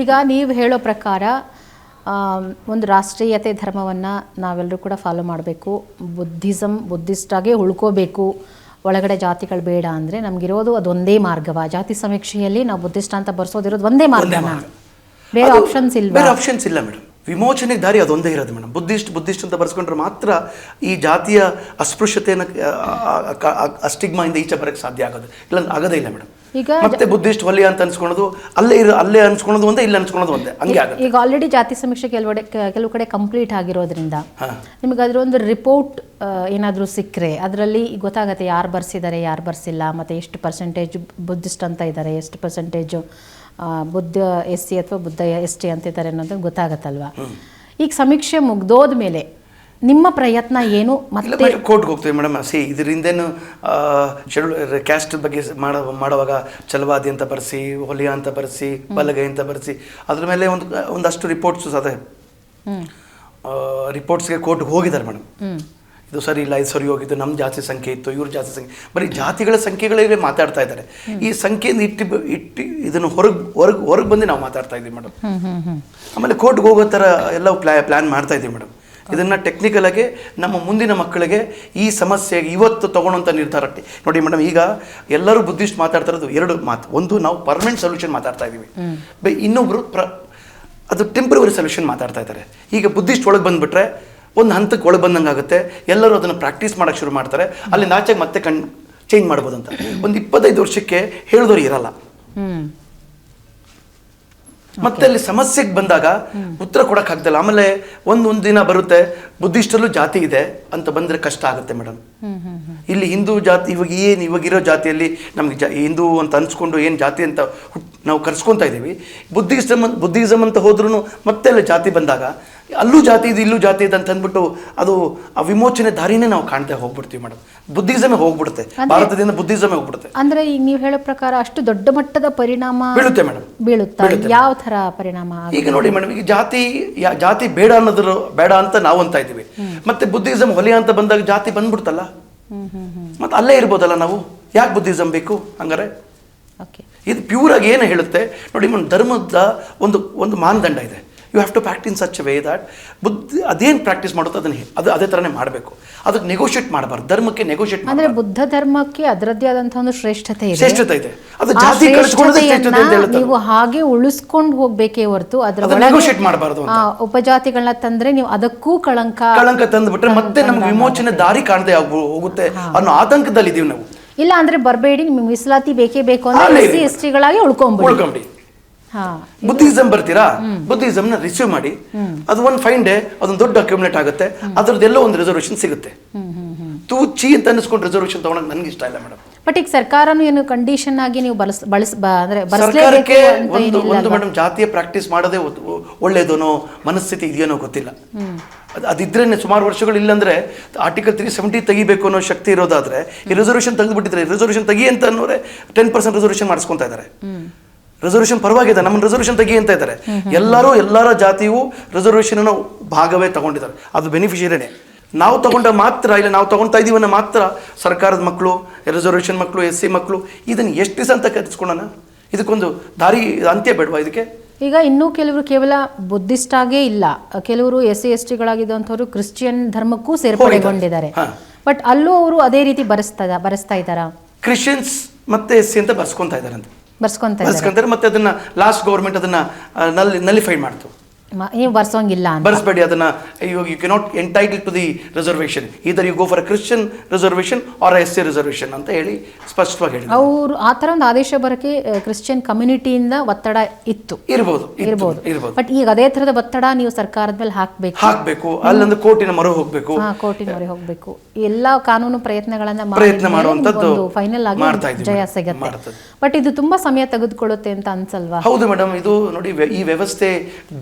ಈಗ ನೀವು ಹೇಳೋ ಪ್ರಕಾರ ಒಂದು ರಾಷ್ಟ್ರೀಯತೆ ಧರ್ಮವನ್ನು ನಾವೆಲ್ಲರೂ ಕೂಡ ಫಾಲೋ ಮಾಡಬೇಕು ಬುದ್ಧಿಸಮ್ ಬುದ್ಧಿಸ್ಟಾಗೇ ಉಳ್ಕೋಬೇಕು ಒಳಗಡೆ ಜಾತಿಗಳು ಬೇಡ ಅಂದರೆ ನಮಗಿರೋದು ಅದೊಂದೇ ಮಾರ್ಗವ ಜಾತಿ ಸಮೀಕ್ಷೆಯಲ್ಲಿ ನಾವು ಬುದ್ಧಿಸ್ಟ್ ಅಂತ ಬರ್ಸೋದಿರೋದು ಒಂದೇ ಮಾರ್ಗನ ಬೇರೆ ಆಪ್ಷನ್ಸ್ ಇಲ್ಲ ಬೇರೆ ಆಪ್ಷನ್ಸ್ ಇಲ್ಲ ಮೇಡಮ್ ವಿಮೋಚನೆ ದಾರಿ ಅದೊಂದೇ ಇರೋದು ಮೇಡಮ್ ಬುದ್ಧಿಸ್ಟ್ ಬುದ್ಧಿಸ್ಟ್ ಅಂತ ಬರ್ಸ್ಕೊಂಡ್ರೆ ಮಾತ್ರ ಈ ಜಾತಿಯ ಅಸ್ಪೃಶ್ಯತೆಯನ್ನು ಅಸ್ಟಿಗ್ಮಾಯಿಂದ ಈಚೆ ಬರೋಕ್ಕೆ ಸಾಧ್ಯ ಆಗೋದು ಇಲ್ಲ ಆಗೋದೇ ಇಲ್ಲ ಮೇಡಮ್ ಈಗ ಮತ್ತೆ ಬುದ್ಧಿಸ್ಟ್ ಹೊಲಿ ಅಂತ ಅನ್ಸ್ಕೊಳೋದು ಅಲ್ಲೇ ಇರೋ ಅಲ್ಲೇ ಅನ್ಸ್ಕೊಳೋದು ಒಂದೇ ಇಲ್ಲ ಅನ್ಸ್ಕೊಳೋದು ಒಂದೇ ಹಂಗೆ ಆಗುತ್ತೆ. ಈಗ ಆಲ್ರೆಡಿ ಜಾತಿ ಸಮೀಕ್ಷೆ ಕೆಲವೆಡೆ ಕೆಲವು ಕಡೆ ಕಂಪ್ಲೀಟ್ ಆಗಿರೋದ್ರಿಂದ. ನಿಮಗೆ ಅದರ ಒಂದು ರಿಪೋರ್ಟ್ ಏನಾದರೂ ಸಿಕ್ಕರೆ ಅದರಲ್ಲಿ ಗೊತ್ತಾಗುತ್ತೆ ಯಾರು ಬರ್ಸಿದ್ದಾರೆ ಯಾರು ಬರ್ಸಿಲ್ಲ ಮತ್ತೆ ಎಷ್ಟು ಪರ್ಸೆಂಟೇಜ್ ಬುದ್ಧಿಸ್ಟ್ ಅಂತ ಇದ್ದಾರೆ ಎಷ್ಟು ಪರ್ಸೆಂಟೇಜು ಬುದ್ಧ ಎಸ್ ಸಿ ಅಥವಾ ಬುದ್ಧ ಎಸ್ ಟಿ ಅಂತ ಇದ್ದಾರೆ ಅನ್ನೋದು ಗೊತ್ತಾಗತ್ತಲ್ವಾ? ಈಗ ಸಮೀಕ್ಷೆ ಮುಗ್ದೋದ ಮೇಲೆ ನಿಮ್ಮ ಪ್ರಯತ್ನ ಏನು ಮತ್ತೆ ಕೋರ್ಟ್ಗೆ ಹೋಗ್ತೀವಿ ಮೇಡಮ್ ಸಿ ಇದರಿಂದೇನು ಶೆಡ್ಯೂಲ್ ಕ್ಯಾಸ್ಟ್ ಬಗ್ಗೆ ಮಾಡೋ ಮಾಡುವಾಗ ಚಲವಾದಿ ಅಂತ ಬರೆಸಿ ಹೊಲಿಯ ಅಂತ ಬರೆಸಿ ಬಲಗೈ ಅಂತ ಬರೆಸಿ ಅದ್ರ ಮೇಲೆ ಒಂದು ಒಂದಷ್ಟು ರಿಪೋರ್ಟ್ಸ್ ಅದೇ. ರಿಪೋರ್ಟ್ಸ್ಗೆ ಕೋರ್ಟ್ಗೆ ಹೋಗಿದ್ದಾರೆ ಮೇಡಮ್ ಇದು ಸರಿ ಇಲ್ಲ ಇದು ಸರಿ ಹೋಗಿದ್ದು ನಮ್ಮ ಜಾತಿ ಸಂಖ್ಯೆ ಇತ್ತು ಇವ್ರ ಜಾತಿ ಸಂಖ್ಯೆ ಬರೀ ಜಾತಿಗಳ ಸಂಖ್ಯೆಗಳೇ ಮಾತಾಡ್ತಾ ಇದ್ದಾರೆ. ಈ ಸಂಖ್ಯೆಯಿಂದ ಇಟ್ಟು ಇಟ್ಟು ಇದನ್ನು ಹೊರಗೆ ಹೊರಗೆ ಹೊರಗೆ ಬಂದು ನಾವು ಮಾತಾಡ್ತಾ ಇದ್ದೀವಿ ಮೇಡಮ್ ಆಮೇಲೆ ಕೋರ್ಟ್ಗೆ ಹೋಗೋ ಥರ ಎಲ್ಲ ಪ್ಲಾ ಪ್ಲ್ಯಾನ್ ಮಾಡ್ತಾ ಇದ್ದೀವಿ ಮೇಡಮ್ ಇದನ್ನು ಟೆಕ್ನಿಕಲ್ ಆಗಿ ನಮ್ಮ ಮುಂದಿನ ಮಕ್ಕಳಿಗೆ ಈ ಸಮಸ್ಯೆ ಇವತ್ತು ತೊಗೊಳೋಂಥ ನಿರ್ಧಾರ ನೋಡಿ ಮೇಡಮ್ ಈಗ ಎಲ್ಲರೂ ಬುದ್ಧಿಸ್ಟ್ ಮಾತಾಡ್ತಾ ಇರೋದು ಎರಡು ಮಾತು. ಒಂದು ನಾವು ಪರ್ಮನೆಂಟ್ ಸೊಲ್ಯೂಷನ್ ಮಾತಾಡ್ತಾ ಇದ್ದೀವಿ. ಬೈ ಇನ್ನೊಬ್ಬರು ಪ್ರ ಅದು ಟೆಂಪ್ರವರಿ ಸೊಲ್ಯೂಷನ್ ಮಾತಾಡ್ತಾ ಇದ್ದಾರೆ. ಈಗ ಬುದ್ಧಿಸ್ಟ್ ಒಳಗೆ ಬಂದುಬಿಟ್ರೆ ಒಂದು ಹಂತಕ್ಕೆ ಒಳಗೆ ಬಂದಂಗೆ ಆಗುತ್ತೆ. ಎಲ್ಲರೂ ಅದನ್ನು ಪ್ರಾಕ್ಟೀಸ್ ಮಾಡೋಕ್ಕೆ ಶುರು ಮಾಡ್ತಾರೆ. ಅಲ್ಲಿ ಆಚೆಗೆ ಮತ್ತೆ ಕಣ್ ಚೇಂಜ್ ಮಾಡ್ಬೋದು ಅಂತ. ಒಂದು ಇಪ್ಪತ್ತೈದು ವರ್ಷಕ್ಕೆ ಹೇಳಿದವರು ಇರಲ್ಲ. ಮತ್ತೆ ಅಲ್ಲಿ ಸಮಸ್ಯೆಗೆ ಬಂದಾಗ ಉತ್ತರ ಕೊಡೋಕ್ಕಾಗ್ದಲ್ಲ. ಆಮೇಲೆ ಒಂದೊಂದು ಒಂದು ದಿನ ಬರುತ್ತೆ ಬುದ್ಧಿಸ್ಟಲ್ಲೂ ಜಾತಿ ಇದೆ ಅಂತ ಬಂದ್ರೆ ಕಷ್ಟ ಆಗುತ್ತೆ ಮೇಡಮ್. ಇಲ್ಲಿ ಹಿಂದೂ ಜಾತಿ ಇವಾಗ ಏನು ಇವಾಗಿರೋ ಜಾತಿಯಲ್ಲಿ ನಮ್ಗೆ ಜಾ ಹಿಂದೂ ಅಂತ ಅನ್ಸ್ಕೊಂಡು ಏನು ಜಾತಿ ಅಂತ ನಾವು ಕರ್ಸ್ಕೊತಾ ಇದ್ದೀವಿ ಬುದ್ಧಿಸಮ್ ಬುದ್ಧಿಸಮ್ ಅಂತ ಹೋದ್ರೂ ಮತ್ತೆ ಅಲ್ಲಿ ಜಾತಿ ಬಂದಾಗ ಅಲ್ಲೂ ಜಾತಿ ಇದು ಇಲ್ಲೂ ಜಾತಿ ಇದೆ ಅಂತ ಅಂದ್ಬಿಟ್ಟು ಅದು ಆ ವಿಮೋಚನೆ ದಾರಿನೇ ನಾವು ಕಾಣ್ತಾ ಹೋಗ್ಬಿಡ್ತೀವಿ ಮೇಡಮ್. ಬುದ್ಧಿಸಮೇ ಹೋಗ್ಬಿಡುತ್ತೆ. ಭಾರತದಿಂದ ಬುದ್ಧಿಸಮೇ ಹೋಗ್ಬಿಡುತ್ತೆ. ಅಂದ್ರೆ ಈಗ ನೀವು ಹೇಳೋ ಪ್ರಕಾರ ಅಷ್ಟು ದೊಡ್ಡ ಮಟ್ಟದ ಪರಿಣಾಮ ಬೀಳುತ್ತೆ ಮೇಡಮ್. ಬೀಳುತ್ತೆ? ಯಾವ ತರ ಪರಿಣಾಮ? ಈಗ ನೋಡಿ ಮೇಡಮ್ ಈಗ ಜಾತಿ ಜಾತಿ ಬೇಡ ಅನ್ನೋದ್ರ ಬೇಡ ಅಂತ ನಾವು ಅಂತ ಇದ್ದೀವಿ. ಮತ್ತೆ ಬುದ್ಧಿಸಮ್ ಹೊಲಿಯ ಅಂತ ಬಂದಾಗ ಜಾತಿ ಬಂದ್ಬಿಡ್ತಲ್ಲ? ಮತ್ತೆ ಅಲ್ಲೇ ಇರ್ಬೋದಲ್ಲ ನಾವು? ಯಾಕೆ ಬುದ್ಧಿಸಮ್ ಬೇಕು ಹಂಗಾರೆ? ಇದು ಪ್ಯೂರ್ ಆಗಿ ಏನು ಹೇಳುತ್ತೆ ನೋಡಿ ಧರ್ಮದ ಒಂದು ಒಂದು ಮಾನದಂಡ ಇದೆ. You have to practice such way that ಬುದ್ಧಿ ಅದೇನು ಪ್ರಾಕ್ಟೀಸ್ ಮಾಡುತ್ತೋ ಅದನ್ನ ಅದು ಅದೇ ಥರನೇ ಮಾಡಬೇಕು. ಅದಕ್ಕೆ ನೆಗೋಷಿಯೇಟ್ ಮಾಡಬಾರ್ದು. ಧರ್ಮಕ್ಕೆ ನೆಗೋಷಿಯೇಟ್ ಅಂದರೆ ಬುದ್ಧ ಧರ್ಮಕ್ಕೆ ಅದರದ್ದೇ ಆದಂಥ ಒಂದು ಶ್ರೇಷ್ಠತೆ ಇದೆ. ಶ್ರೇಷ್ಠತೆ ಇದೆ. ಅದು ಜಾತಿ ಕಳಿಸ್ಕೊಳ್ಳೋದೇ ಶ್ರೇಷ್ಠತೆ ಅಂತ ಶ್ರೇಷ್ಠತೆಯನ್ನ ಹೇಳುತ್ತೆ ನೀವು ಹಾಗೆ ಉಳಿಸ್ಕೊಂಡು ಹೋಗಬೇಕೇ ಹೊರತು ಅದರ ನೆಗೋಷಿಯೇಟ್ ಮಾಡಬಾರ್ದು ಉಪಜಾತಿಗಳನ್ನ ತಂದ್ರೆ ನೀವು ಅದಕ್ಕೂ ಕಳಂಕ ಕಳಂಕ ತಂದುಬಿಟ್ರೆ ಮತ್ತೆ ನಮ್ಗೆ ವಿಮೋಚನೆ ದಾರಿ ಕಾಣದೆ ಹೋಗುತ್ತೆ ಅನ್ನೋ ಆತಂಕದಲ್ಲಿ ಇದೀವಿ ನಾವು. ಇಲ್ಲ ಅಂದ್ರೆ ಬರಬೇಡಿ ನಿಮ್ಗೆ ಮೀಸಲಾತಿ ಬೇಕೇ ಬೇಕು ಅಂದ್ರೆ ಎಸ್ ಸಿ. ಎಸ್ ಟಿಗಳಾಗಿ ಉಳ್ಕೊಂಬಿಡಿ. ಬುದ್ಧಿಸಮ್ ಬರ್ತೀರಾ? ಬುದ್ಧಿಸಮ್ನ ರಿಸೀವ್ ಮಾಡಿ. ಅದು ಒಂದು ಫೈನ್ ಡೇ ಅದೊಂದು ದೊಡ್ಡ ಅಕ್ಯುಮುಲೇಟ್ ಆಗುತ್ತೆ. ಅದ್ರದ್ದೆಲ್ಲೋ ಒಂದು ರಿಸರ್ವೇಶನ್ ಸಿಗುತ್ತೆ. ತೂ ಚಿ ಅಂತ ಅನ್ಸ್ಕೊಂಡು ರಿಸರ್ವೇಶನ್ ತಗೊಳಕ್ ನನಗೆ ಇಷ್ಟ ಇಲ್ಲ ಮೇಡಮ್ ಬಟ್ ಈಗ ಸರ್ಕಾರನು ಏನು ಕಂಡೀಷನ್ ಆಗಿ ನೀವು ಬಳಸ್ ಬಳಸ್ ಅಂದ್ರೆ ಸರ್ಕಾರಕ್ಕೆ ಒಂದು ಒಂದು ಮೇಡಮ್ ಜಾತಿಯ ಪ್ರಾಕ್ಟೀಸ್ ಮಾಡೋದೇ ಒಳ್ಳೇದೇನೋ ಮನಸ್ಥಿತಿ ಇದೆಯೇನೋ ಗೊತ್ತಿಲ್ಲ. ಅದು ಅದಿದ್ರೇನೆ ಸುಮಾರು ವರ್ಷಗಳು ಇಲ್ಲಂದ್ರೆ ಆರ್ಟಿಕಲ್ ತ್ರೀ ಸೆವೆಂಟಿ ತೆಗಿಬೇಕು ಅನ್ನೋ ಶಕ್ತಿ ಇರೋದಾದ್ರೆ ಈ ರಿಸರ್ವೇಷನ್ ತೆಗೆದುಬಿಟ್ಟಿದ್ರೆ ರಿಸರ್ವೇಷನ್ ತೆಗಿ ಅಂತ ಅನ್ನೋರೆ ಟೆನ್ ಪರ್ಸೆಂಟ್ ರಿಸರ್ವೇಷನ್ ಮಾಡಿಸ್ಕೊಂತ ಇದ್ದಾರೆ ರಿಸರ್ವೇಷನ್ ಪರವಾಗಿದೆ ನಮ್ಮನ್ನು ರಿಸರ್ವೇಷನ್ ತೆಗಿ ಅಂತ ಇದ್ದಾರೆ. ಎಲ್ಲರೂ ಎಲ್ಲರ ಜಾತಿಯು ರಿಸರ್ವೇಷನ್ ಭಾಗವೇ ತಗೊಂಡಿದ್ದಾರೆ. ಅದು ಬೆನಿಫಿಷಿಯರಿನೇ ನಾವು ತಗೊಂಡ ಮಾತ್ರ ಇಲ್ಲ ನಾವು ತಗೊಳ್ತಾ ಇದ್ದೀವಿ ಅನ್ನೋ ಮಾತ್ರ ಸರ್ಕಾರದ ಮಕ್ಕಳು ರಿಸರ್ವೇಷನ್ ಮಕ್ಕಳು ಎಸ್ ಸಿ ಮಕ್ಕಳು ಇದನ್ನು ಎಷ್ಟು ದಿವಸ ಅಂತ ಕರೆಸ್ಕೊಳ್ಳೋಣ ಇದಕ್ಕೊಂದು ದಾರಿ ಅಂತ್ಯ ಬೇಡವಾ ಇದಕ್ಕೆ? ಈಗ ಇನ್ನೂ ಕೆಲವರು ಕೇವಲ ಬುದ್ಧಿಸ್ಟ್ ಆಗೇ ಇಲ್ಲ. ಕೆಲವರು ಎಸ್ ಸಿ ಎಸ್ ಟಿಗಳಾಗಿದ್ದಂಥವ್ರು ಕ್ರಿಶ್ಚಿಯನ್ ಧರ್ಮಕ್ಕೂ ಸೇರ್ಪಡೆಗೊಂಡಿದ್ದಾರೆ. ಬಟ್ ಅಲ್ಲೂ ಅವರು ಅದೇ ರೀತಿ ಬರೆಸ್ತಾ ಬರೆಸ್ತಾ ಇದ್ದಾರಾ? ಕ್ರಿಶ್ಚಿಯನ್ಸ್ ಮತ್ತೆ ಎಸ್ ಸಿ ಅಂತ ಬರ್ಸ್ಕೊತಾ ಇದ್ದಾರೆ ಅಂತ. ಇದ್ದಾರೆ ಬರ್ಸ್ಕೊಂತಾರೆ ಮತ್ತೆ ಅದನ್ನ ಲಾಸ್ಟ್ ಗೌರ್ಮೆಂಟ್ ಅದನ್ನ ಆ, ನಲ್ಲಿ ನಲಿಫೈ ಮಾಡ್ತು. ನೀವು ಬರ್ಸೋಂಗಿಲ್ಲ ಅಂತ. ಬರ್ಸ್ಬೇಡಿ ಅದನ್ನ ಇವಾಗ you cannot entitle to the reservation either you go for Christian reservation or S C reservation ಅಂತ ಹೇಳಿ ಸ್ಪಷ್ಟವಾಗಿ ಹೇಳಿ ಅವರು ಆ ಥರ ಒಂದು ಆದೇಶ ಬರೋಕ್ಕೆ ಕ್ರಿಶ್ಚಿಯನ್ ಕಮ್ಯುನಿಟಿಯಿಂದ ಒತ್ತಡ ಇತ್ತು. ಇರ್ಬೋದು ಇರ್ಬೋದು. ಇರ್ಬೋದು. ಬಟ್ ಈಗ ಅದೇ ಥರದ ಒತ್ತಡ ನೀವು ಸರ್ಕಾರದ ಮೇಲೆ ಹಾಕಬೇಕು. ಹಾಕಬೇಕು ಅಲ್ಲೊಂದು ಕೋರ್ಟಿನ ಮೊರೆ ಹೋಗಬೇಕು. ಹಾ ಕೋರ್ಟಿನ ಮೊರೆ ಹೋಗಬೇಕು. ಎಲ್ಲ ಕಾನೂನು ಪ್ರಯತ್ನಗಳನ್ನ ಪ್ರಯತ್ನ ಮಾಡುವಂಥದ್ದು ಫೈನಲ್ ಆಗಿ ಜಯ. ಸಿಗತ್ತೆ. ಬಟ್ ಇದು ತುಂಬಾ ಸಮಯ ತೆಗೆದುಕೊಳ್ಳುತ್ತೆ ಅಂತ ಅನ್ಸಲ್ವಾ? ಹೌದು ಮೇಡಮ್ ಇದು ನೋಡಿ ಈ ವ್ಯವಸ್ಥೆ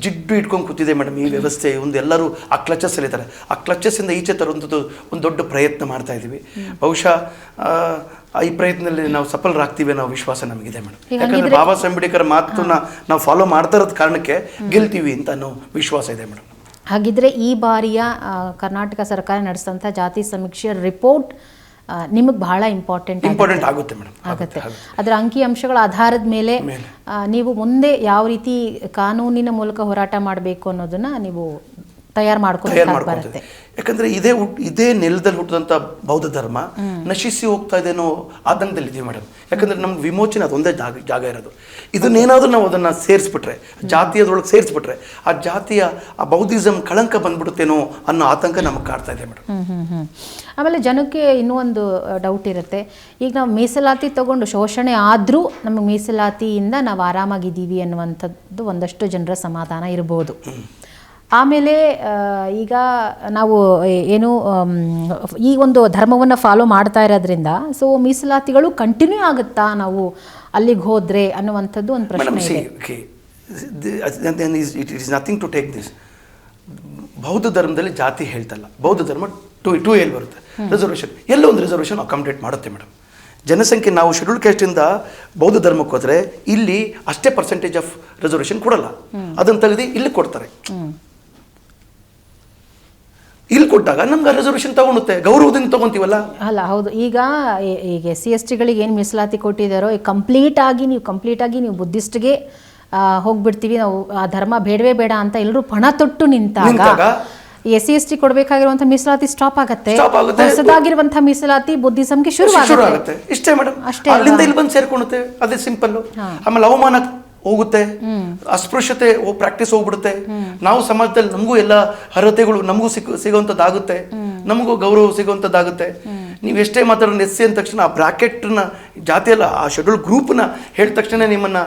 ಜಿಡ್ಡು ಇಟ್ಕೊಂಡು ಕೂತಿದೆ ಮೇಡಮ್ ಈ ವ್ಯವಸ್ಥೆ. ಒಂದು ಎಲ್ಲರೂ ಆ ಕ್ಲಚಸ್ ಇದ್ದಾರೆ. ಆ ಇಂದ ಈಚೆ ತರುವಂಥದ್ದು ಒಂದು ದೊಡ್ಡ ಪ್ರಯತ್ನ ಮಾಡ್ತಾ ಇದ್ದೀವಿ. ಬಹುಶಃ ಆ, ಈ ಪ್ರಯತ್ನದಲ್ಲಿ ನಾವು ಸಫಲರಾಗ್ತೀವಿ ಅನ್ನೋ ವಿಶ್ವಾಸ ನಮಗಿದೆ ಮೇಡಮ್. ಯಾಕಂದ್ರೆ ಬಾಬಾ ಸಾಹೇಬ್ ಅಂಬೇಡ್ಕರ್ ಮಾತನ್ನ ನಾವು ಫಾಲೋ ಮಾಡ್ತಾ ಇರೋದ್ ಕಾರಣಕ್ಕೆ ಗೆಲ್ತೀವಿ ಅಂತ ಅನ್ನೋ ವಿಶ್ವಾಸ ಇದೆ ಮೇಡಮ್. ಹಾಗಿದ್ರೆ ಈ ಬಾರಿಯ ಕರ್ನಾಟಕ ಸರ್ಕಾರ ನಡೆಸಿದಂಥ ಜಾತಿ ಸಮೀಕ್ಷೆ ರಿಪೋರ್ಟ್ ನಿಮಗೆ ಬಹಳ ಇಂಪಾರ್ಟೆಂಟ್ ಇಂಪಾರ್ಟೆಂಟ್ ಆಗುತ್ತೆ ಮೇಡಮ್. ಆಗುತ್ತೆ ಅದರ ಅಂಕಿ ಅಂಶಗಳ ಆಧಾರದ ಮೇಲೆ ನೀವು ಮುಂದೆ ಯಾವ ರೀತಿ ಕಾನೂನಿನ ಮೂಲಕ ಹೋರಾಟ ಮಾಡಬೇಕು ಅನ್ನೋದನ್ನ ನೀವು ತಯಾರು ಮಾಡ್ಕೊಂಡು ಬರುತ್ತೆ. ಯಾಕಂದ್ರೆ ಇದೇ ಹುಟ್ ಇದೇ ನೆಲದಲ್ಲಿ ಹುಟ್ಟಿದಂಥ ಬೌದ್ಧ ಧರ್ಮ ನಶಿಸಿ ಹೋಗ್ತಾ ಇದೇನೋ ಆತಂಕದಲ್ಲಿ ಇದೀವಿ ಮೇಡಮ್. ಯಾಕಂದ್ರೆ ನಮ್ಗೆ ವಿಮೋಚನೆ ಅದೊಂದೇ ಜಾಗ ಜಾಗ ಇರೋದು. ಇದನ್ನೇನಾದ್ರೂ ನಾವು ಅದನ್ನ ಸೇರಿಸ್ಬಿಟ್ರೆ ಜಾತಿಯದೊಳಗೆ ಸೇರಿಸ್ಬಿಟ್ರೆ ಆ ಜಾತಿಯ ಆ ಬೌದ್ಧಿಸಮ್ ಕಳಂಕ ಬಂದ್ಬಿಡುತ್ತೇನೋ ಅನ್ನೋ ಆತಂಕ ನಮಗೆ ಕಾಡ್ತಾ ಇದೆ ಮೇಡಮ್. ಹ್ಮ್ ಹ್ಮ್ ಹ್ಮ್. ಆಮೇಲೆ ಜನಕ್ಕೆ ಇನ್ನೂ ಒಂದು ಡೌಟ್ ಇರುತ್ತೆ. ಈಗ ನಾವು ಮೀಸಲಾತಿ ತಗೊಂಡು ಶೋಷಣೆ ಆದರೂ ನಮಗೆ ಮೀಸಲಾತಿಯಿಂದ ನಾವು ಆರಾಮಾಗಿದ್ದೀವಿ ಅನ್ನುವಂಥದ್ದು ಒಂದಷ್ಟು ಜನರ ಸಮಾಧಾನ ಇರ್ಬೋದು. ಆಮೇಲೆ ಈಗ ನಾವು ಏನು ಈ ಒಂದು ಧರ್ಮವನ್ನು ಫಾಲೋ ಮಾಡ್ತಾ ಇರೋದ್ರಿಂದ ಸೊ ಮೀಸಲಾತಿಗಳು ಕಂಟಿನ್ಯೂ ಆಗುತ್ತಾ ನಾವು ಅಲ್ಲಿಗೆ ಹೋದ್ರೆ ಅನ್ನುವಂಥದ್ದು ಒಂದು ಪ್ರಶ್ನೆ it is nothing to take this ಬೌದ್ಧ ಧರ್ಮದಲ್ಲಿ ಜಾತಿ ಹೇಳ್ತಲ್ಲ. ಬೌದ್ಧ ಧರ್ಮ ಟು ಟು ಎಲ್ ಬರುತ್ತೆ. ರಿಸರ್ವೇಷನ್ ಎಲ್ಲೋ ಒಂದು ರಿಸರ್ವೇಷನ್ ಅಕಾಮಿಡೇಟ್ ಮಾಡುತ್ತೆ ಮೇಡಮ್ ಜನಸಂಖ್ಯೆ ನಾವು ಶೆಡ್ಯೂಲ್ ಕ್ಯಾಸ್ಟಿಂದ ಬೌದ್ಧ ಧರ್ಮಕ್ಕೆ ಹೋದರೆ ಇಲ್ಲಿ ಅಷ್ಟೇ ಪರ್ಸೆಂಟೇಜ್ ಆಫ್ ರಿಸರ್ವೇಷನ್ ಕೊಡಲ್ಲ. ಅದನ್ನು ತೆಗೆದು ಇಲ್ಲಿ ಕೊಡ್ತಾರೆ. ಇಲ್ಲಿ ಕೊಟ್ಟಾಗ ನಮ್ಗೆ ರೆಸರ್ವೇಷನ್ ತಗೊಳುತ್ತೆ. ಗೌರವದಿಂದ ತಗೊಂತೀವಲ್ಲ? ಅಲ್ಲ ಹೌದು. ಈಗ ಈಗ ಎಸ್ ಸಿ ಎಸ್ ಟಿಗಳಿಗೆ ಏನು ಮೀಸಲಾತಿ ಕೊಟ್ಟಿದ್ದಾರೋ ಕಂಪ್ಲೀಟ್ ಆಗಿ ನೀವು ಕಂಪ್ಲೀಟ್ ಆಗಿ ನೀವು ಬುದ್ಧಿಸ್ಟ್ಗೆ ಹೋಗ್ಬಿಡ್ತೀವಿ. ನಾವು ಆ ಧರ್ಮ ಬೇಡವೇ ಬೇಡ ಅಂತ ಎಲ್ಲರೂ ಪಣ ತೊಟ್ಟು ನಿಂತಾಗ ಎಸ್ ಸಿ ಎಸ್ ಟಿ ಕೊಡಬೇಕಾಗಿರುವಂಥ ಮೀಸಲಾತಿ ಸ್ಟಾಪ್ ಆಗತ್ತೆ. ಹೊಸದಾಗಿರುವಂತಹ ಮೀಸಲಾತಿ ಬುದ್ಧಿಸಂಗೆ ಶುರು ಆಗುತ್ತೆ ಇಷ್ಟೇ ಮೇಡಮ್ ಅಷ್ಟೇ ಅಲ್ಲಿಂದ ಇಲ್ಲಿ ಬಂದು ಸೇರ್ಕೊಳುತ್ತೆ. ಅದೇ ಸಿಂಪಲ್ ಆಮೇಲೆ ಅವಮಾನ ಹೋಗುತ್ತೆ. ಅಸ್ಪೃಶ್ಯತೆ ಪ್ರಾಕ್ಟೀಸ್ ಹೋಗ್ಬಿಡುತ್ತೆ. ನಾವು ಸಮಾಜದಲ್ಲಿ ನಮಗೂ ಎಲ್ಲ ಅರ್ಹತೆಗಳು ನಮಗೂ ಸಿಗ್ ಸಿಗುವಂಥದ್ದಾಗುತ್ತೆ. ನಮಗೂ ಗೌರವ ಸಿಗುವಂಥದ್ದಾಗುತ್ತೆ. ನೀವು ಎಷ್ಟೇ ಮಾತಾಡೋಣ ಎಸ್ ಸಿ ಅಂದ ತಕ್ಷಣ ಆ ಬ್ರಾಕೆಟ್ನ ಜಾತಿಯಲ್ಲ ಆ ಶೆಡ್ಯೂಲ್ ಗ್ರೂಪ್ನ ಹೇಳಿದ ತಕ್ಷಣ ನಿಮ್ಮನ್ನ